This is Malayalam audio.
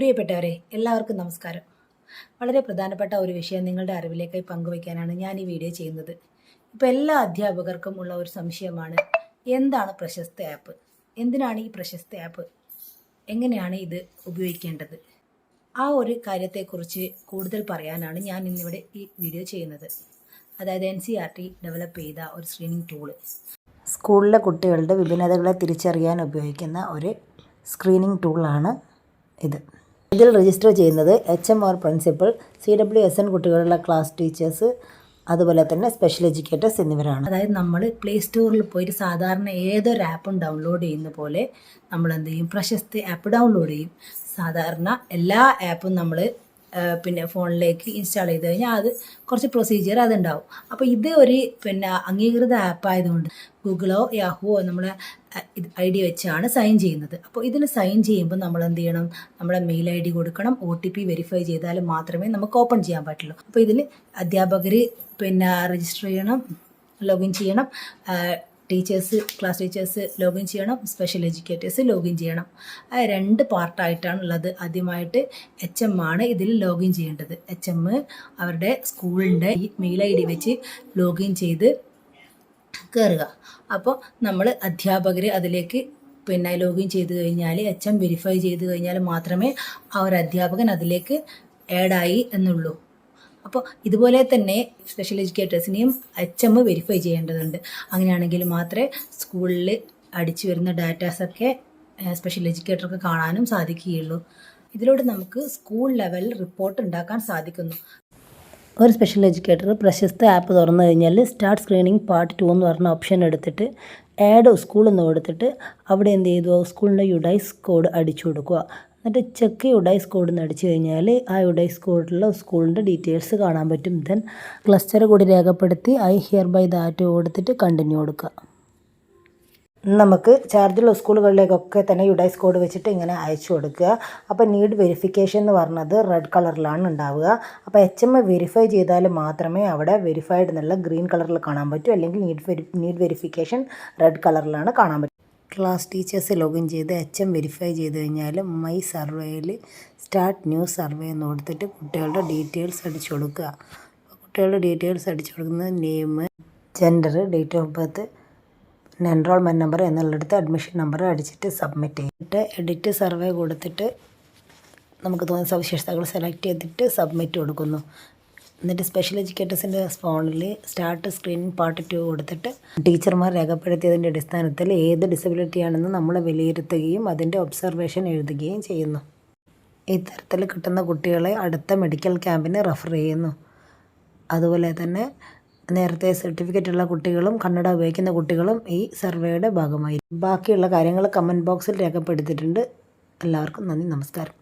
പ്രിയപ്പെട്ടവരെ എല്ലാവർക്കും നമസ്കാരം. വളരെ പ്രധാനപ്പെട്ട ഒരു വിഷയം നിങ്ങളുടെ അറിവിലേക്കായി പങ്കുവയ്ക്കാനാണ് ഞാൻ ഈ വീഡിയോ ചെയ്യുന്നത്. ഇപ്പോൾ എല്ലാ അധ്യാപകർക്കും ഉള്ള ഒരു സംശയമാണ് എന്താണ് പ്രശസ്ത ആപ്പ് എന്തിനാണ് ഈ പ്രശസ്ത ആപ്പ് എങ്ങനെയാണ് ഇത് ഉപയോഗിക്കേണ്ടത്? ആ ഒരു കാര്യത്തെക്കുറിച്ച് കൂടുതൽ പറയാനാണ് ഞാൻ ഇന്നിവിടെ ഈ വീഡിയോ ചെയ്യുന്നത്. അതായത് N C R T develop ചെയ്ത ഒരു സ്ക്രീനിങ് ടൂൾ സ്കൂളിലെ കുട്ടികളുടെ വിഭിന്നതകളെ തിരിച്ചറിയാൻ ഉപയോഗിക്കുന്ന ഒരു സ്ക്രീനിങ് ടൂളാണ് ഇത്. ഇതിൽ രജിസ്റ്റർ ചെയ്യുന്നത് H M R principal C W S N കുട്ടികളുടെ ക്ലാസ് ടീച്ചേഴ്സ് അതുപോലെ തന്നെ സ്പെഷ്യൽ എഡ്യൂക്കേറ്റേഴ്സ് എന്നിവരാണ്. അതായത് നമ്മൾ പ്ലേ സ്റ്റോറിൽ പോയിട്ട് സാധാരണ ഏതൊരു ആപ്പും ഡൗൺലോഡ് ചെയ്യുന്ന പോലെ നമ്മൾ എന്ത് ചെയ്യും? പ്രശസ്ത ആപ്പ് ഡൗൺലോഡ് ചെയ്യും. സാധാരണ എല്ലാ ആപ്പും നമ്മൾ പിന്നെ ഫോണിലേക്ക് ഇൻസ്റ്റാൾ ചെയ്ത് കഴിഞ്ഞാൽ അത് കുറച്ച് പ്രൊസീജിയർ അതുണ്ടാവും. അപ്പോൾ ഇത് ഒരു പിന്നെ അംഗീകൃത ആപ്പ് ആയതുകൊണ്ട് ഗൂഗിളോ യാഹുവോ നമ്മളെ ഐ ഡി വെച്ചാണ് സൈൻ ചെയ്യുന്നത്. അപ്പോൾ ഇതിൽ സൈൻ ചെയ്യുമ്പോൾ നമ്മൾ എന്ത് ചെയ്യണം? നമ്മുടെ മെയിൽ ഐ ഡി കൊടുക്കണം. ഒ ടി പി വെരിഫൈ ചെയ്താൽ മാത്രമേ നമുക്ക് ഓപ്പൺ ചെയ്യാൻ പറ്റുള്ളൂ. അപ്പോൾ ഇതിൽ അധ്യാപകർ പിന്നെ രജിസ്റ്റർ ചെയ്യണം ലോഗിൻ ചെയ്യണം. ടീച്ചേഴ്സ് ക്ലാസ് ടീച്ചേഴ്സ് ലോഗിൻ ചെയ്യണം സ്പെഷ്യൽ എഡ്യൂക്കേറ്റേഴ്സ് ലോഗിൻ ചെയ്യണം. ആ രണ്ട് പാർട്ടായിട്ടാണ് ഉള്ളത് ആദ്യമായിട്ട് എച്ച് എം ആണ് ഇതിൽ ലോഗിൻ ചെയ്യേണ്ടത്. എച്ച് എം അവരുടെ സ്കൂളിന്റെ മെയിൽ ഐ ഡി വെച്ച് ലോഗിൻ ചെയ്ത് കയറുക അപ്പോൾ നമ്മൾ അധ്യാപകർ അതിലേക്ക് പിന്നെ ലോഗിൻ ചെയ്ത് കഴിഞ്ഞാൽ എച്ച് എം വെരിഫൈ ചെയ്ത് കഴിഞ്ഞാൽ മാത്രമേ ആ ഒരു അധ്യാപകൻ അതിലേക്ക് ആഡായി എന്നുള്ളൂ. അപ്പോൾ ഇതുപോലെ തന്നെ സ്പെഷ്യൽ എഡ്യൂക്കേറ്റേഴ്സിനെയും എച്ച് എം വെരിഫൈ ചെയ്യേണ്ടതുണ്ട്. അങ്ങനെയാണെങ്കിൽ മാത്രമേ സ്കൂളിൽ അടിച്ചു വരുന്ന ഡാറ്റാസൊക്കെ സ്പെഷ്യൽ എഡ്യൂക്കേറ്റർക്ക് കാണാനും സാധിക്കുകയുള്ളൂ. ഇതിലൂടെ നമുക്ക് സ്കൂൾ ലെവലിൽ റിപ്പോർട്ട് ഉണ്ടാക്കാൻ സാധിക്കുന്നു. ഒരു സ്പെഷ്യൽ എഡ്യൂക്കേറ്റർ പ്രശസ്ത ആപ്പ് തുറന്നു കഴിഞ്ഞാൽ സ്റ്റാർട്ട് സ്ക്രീനിങ് പാർട്ട് ടു എന്ന് പറഞ്ഞ ഓപ്ഷൻ എടുത്തിട്ട് ആഡ് സ്കൂൾ എന്ന് കൊടുത്തിട്ട് അവിടെ എന്ത് ചെയ്തു? സ്കൂളിന്റെ യുഡൈസ് കോഡ് അടിച്ചു കൊടുക്കുക. എന്നിട്ട് ചെക്ക് യുഡൈസ് കോഡ് എന്ന് അടിച്ചു കഴിഞ്ഞാൽ ആ യുഡൈസ് കോഡിലുള്ള സ്കൂളിന്റെ ഡീറ്റെയിൽസ് കാണാൻ പറ്റും. ദെൻ ക്ലസ്റ്റർ കൂടി രേഖപ്പെടുത്തി ഐ ഹിയർ ബൈ ദാറ്റ് കൊടുത്തിട്ട് കണ്ടിന്യൂ കൊടുക്കുക. നമുക്ക് ചാർജുള്ള സ്കൂളുകളിലേക്കൊക്കെ തന്നെ യുഡൈസ് കോഡ് വെച്ചിട്ട് ഇങ്ങനെ അയച്ചു കൊടുക്കുക. അപ്പോൾ നീഡ് വെരിഫിക്കേഷൻ എന്ന് പറഞ്ഞത് റെഡ് കളറിലാണ് ഉണ്ടാവുക. അപ്പോൾ എച്ച് എം വെരിഫൈ ചെയ്താൽ മാത്രമേ അവിടെ വെരിഫൈഡ് എന്നുള്ള ഗ്രീൻ കളറിൽ കാണാൻ പറ്റൂ. അല്ലെങ്കിൽ need very need verification red കളറിലാണ് കാണാൻ പറ്റും. ക്ലാസ് ടീച്ചേഴ്സ് ലോഗിൻ ചെയ്ത് എച്ച് എം വെരിഫൈ ചെയ്ത് കഴിഞ്ഞാൽ മൈ സർവേയിൽ സ്റ്റാർട്ട് ന്യൂ സർവേ എന്ന് കൊടുത്തിട്ട് കുട്ടികളുടെ ഡീറ്റെയിൽസ് അടിച്ചു കൊടുക്കുക. കുട്ടികളുടെ ഡീറ്റെയിൽസ് അടിച്ചു കൊടുക്കുന്നത് name gender date of birth പിന്നെ എൻറോൾമെന്റ് നമ്പർ എന്നുള്ളിടത്ത് അഡ്മിഷൻ നമ്പർ അടിച്ചിട്ട് സബ്മിറ്റ് ചെയ്തിട്ട് എഡിറ്റ് സർവേ കൊടുത്തിട്ട് നമുക്ക് തോന്നുന്ന സവിശേഷതകൾ സെലക്ട് ചെയ്തിട്ട് സബ്മിറ്റ് കൊടുക്കുന്നു. എന്നിട്ട് സ്പെഷ്യൽ എഡ്യൂക്കേറ്റേഴ്സിന്റെ ഫോണിൽ സ്റ്റാർട്ട് സ്ക്രീനിങ് പാർട്ട് ടു കൊടുത്തിട്ട് ടീച്ചർമാർ രേഖപ്പെടുത്തിയതിന്റെ അടിസ്ഥാനത്തിൽ ഏത് ഡിസബിലിറ്റിയാണെന്ന് നമ്മൾ വിലയിരുത്തുകയും അതിന്റെ ഒബ്സർവേഷൻ എഴുതുകയും ചെയ്യുന്നു. ഇത്തരത്തിൽ കിട്ടുന്ന കുട്ടികളെ അടുത്ത മെഡിക്കൽ ക്യാമ്പിന് റെഫർ ചെയ്യുന്നു. അതുപോലെ തന്നെ നേരത്തെ സർട്ടിഫിക്കറ്റ് ഉള്ള കുട്ടികളും കന്നഡ ഉപയോഗിക്കുന്ന കുട്ടികളും ഈ സർവേയുടെ ഭാഗമായി ബാക്കിയുള്ള കാര്യങ്ങൾ കമന്റ് ബോക്സിൽ രേഖപ്പെടുത്തിയിട്ടുണ്ട്. എല്ലാവർക്കും നന്ദി നമസ്കാരം.